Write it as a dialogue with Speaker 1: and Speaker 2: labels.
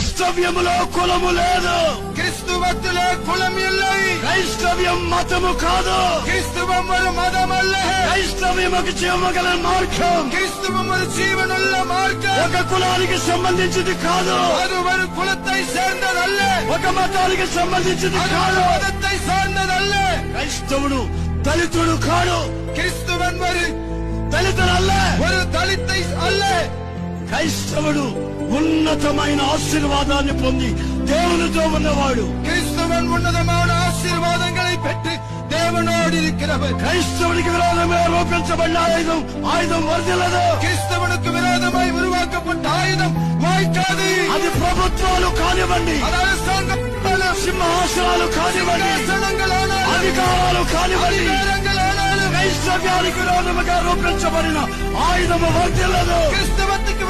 Speaker 1: క్రైస్తవ్యములో కులము లేదు
Speaker 2: கிறிஸ்துவத்திலே குலம் இல்லை
Speaker 1: క్రైస్తవ్యం మతము కాదు
Speaker 2: கிறிஸ்துவம் ஒரு மதம் அல்ல
Speaker 1: క్రైస్తవ్యం ఒక జీవగల మార్గం
Speaker 2: கிறிஸ்துவம் ஒரு ஜீவனுள்ள மார்க்கம்
Speaker 1: ఒక కులానికి సంబంధించింది కాదు
Speaker 2: அது ஒரு குலத்தை சேர்ந்ததல்ல
Speaker 1: ఒక మతానికి సంబంధించింది
Speaker 2: அது ஒரு
Speaker 1: కాదు
Speaker 2: மதத்தை சார்ந்ததல்ல
Speaker 1: క్రైస్తవుడు దళితుడు కాడు
Speaker 2: கிறிஸ்துவன் ஒரு
Speaker 1: దళితుడల్ల
Speaker 2: ஒரு தலித்தை அல்ல
Speaker 1: క్రైస్తవుడు ఉన్నతమైన ఆశీర్వాదాన్ని పొంది దేవునితో ఉన్నవాడు
Speaker 2: கிறிஸ்துவன் உன்னதமான ஆசீர்வாதங்களை பெற்று தேவனோடு இருக்கிறவர்
Speaker 1: క్రైస్తవుడికి విరోధమే రూపించబడిన ఆయుధం ఆయుధం వర్దిల్లదు
Speaker 2: கிறிஸ்தவனுக்கு விரோதமாய் உருவாக்கப்பட்ட ஆயுதம் வாய்க்காது
Speaker 1: అది ప్రభుత్వాలు కానివ్వండి
Speaker 2: அது அரசாங்கம்
Speaker 1: సింహాసనాలు కానివ్వండి
Speaker 2: ஆனாலும்
Speaker 1: అధికారాలు కానివ్వండి రాజ్యాంగానికి విరోధముగా రూపించబడిన ఆయుధము
Speaker 2: వర్తిల్లదు క్రిస్తవత్తికి